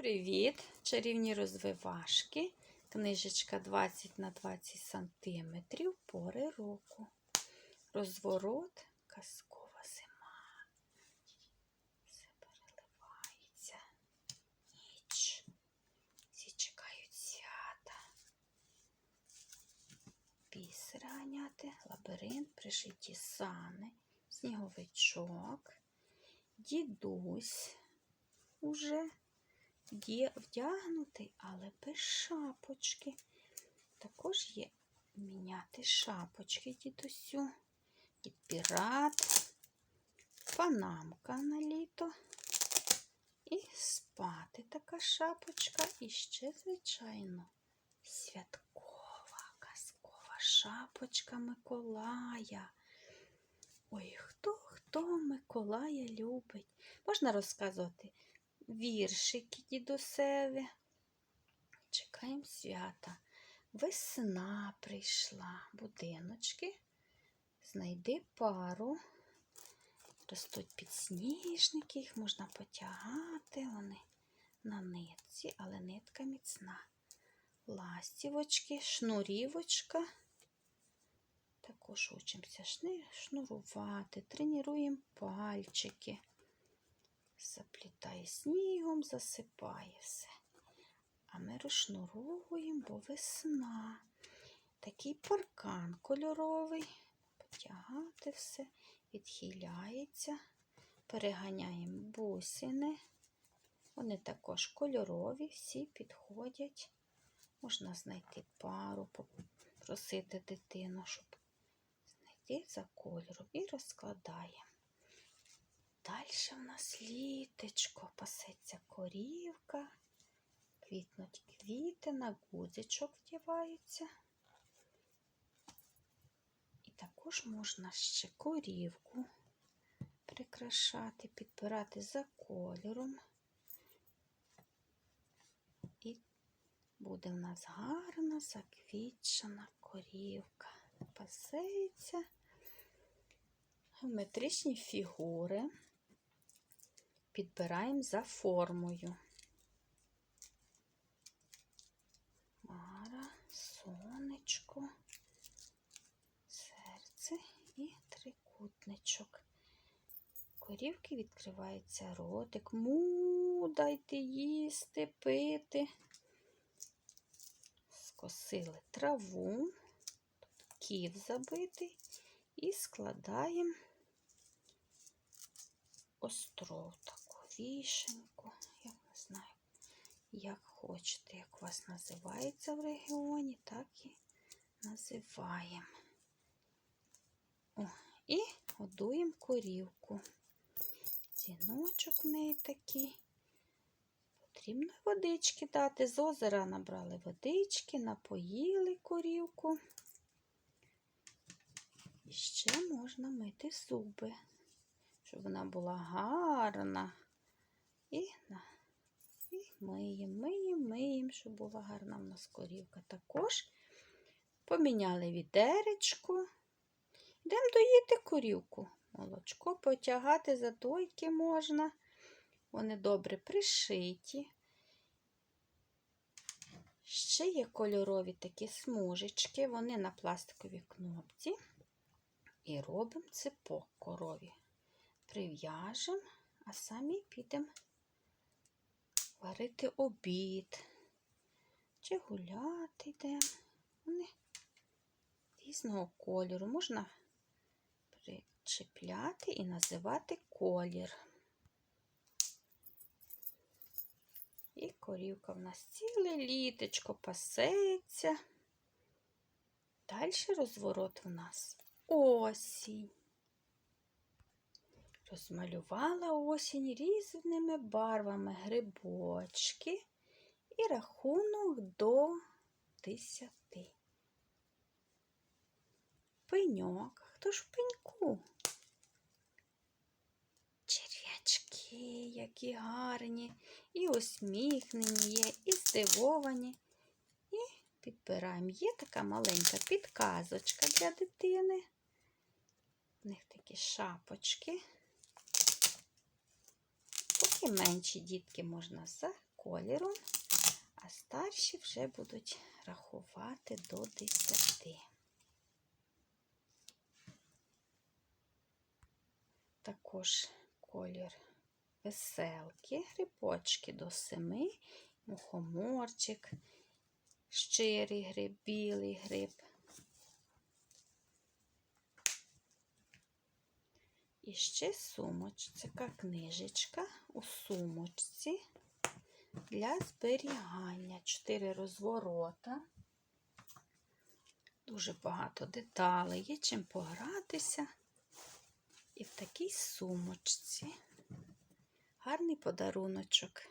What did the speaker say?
Привіт! Чарівні розвивашки. Книжечка 20 на 20 сантиметрів пори року. Розворот казкова зима. Все переливається. Ніч. Всі чекають свята. Бісер ганяти, лабіринт, пришиті сани, сніговичок, дідусь уже є вдягнутий, але без шапочки. Також є міняти шапочки дідусю. Дід пірат, панамка на літо. І спати така шапочка. І ще, звичайно, святкова казкова шапочка Миколая. Ой, хто хто Миколая любить? Можна розказувати віршики дідусеві. Чекаємо свята. Весна прийшла, будиночки. Знайди пару. Ростуть підсніжники, їх можна потягати. Вони на нитці, але нитка міцна. Ластівочки, шнурівочка. Також учимося шнурувати, тренуємо пальчики. Заплітає снігом, засипає все. А ми розшнуровуємо, бо весна. Такий паркан кольоровий. Потягати все, відхиляється. Переганяємо бусини. Вони також кольорові, всі підходять. Можна знайти пару, попросити дитину, щоб знайти за кольором і розкладаємо. Далі в нас літечко, пасеться корівка, квітнуть квіти, на гудзичок вдіваються. І також можна ще корівку прикрашати, підбирати за кольором. І буде в нас гарна заквітчена корівка. Пасеться геометричні фігури підбираємо за формою. Мара, сонечко, серце і трикутничок. Корівки відкривається ротик. Му, дайте їсти, пити. Скосили траву, ків забитий і складаємо остров таку. Я не знаю, як хочете, як вас називається в регіоні, так і називаємо. О, і годуємо корівку. Діночок в неї такий. Потрібно водички дати. З озера набрали водички, напоїли корівку. І ще можна мити зуби щоб вона була гарна. І і миємо, миємо, миємо, щоб була гарна в нас корівка. Також поміняли відеречко. Йдемо доїти корівку. Молочко потягати за дойки можна. Вони добре пришиті. Ще є кольорові такі смужечки, вони на пластиковій кнопці. І робимо цепок корові прив'яжемо, а самі підемо варити обід чи гуляти йдемо. Вони різного кольору. Можна причепляти і називати колір. І корівка в нас ціле літочко пасеться. Далі розворот в нас осінь. Розмалювала осінь різними барвами грибочки і рахунок до десяти. Пеньок. Хто ж в пеньку? Черв'ячки, які гарні, і усміхнені є, і здивовані. І підбираємо. Є така маленька підказочка для дитини. У них такі шапочки. І менші дітки можна за кольором, а старші вже будуть рахувати до 10. Також колір веселки, грибочки до 7, мухоморчик, щирий гриб, білий гриб. І ще сумочка, книжечка у сумочці для зберігання. Чотири розворота. Дуже багато деталей, є чим погратися. І в такій сумочці. Гарний подаруночок.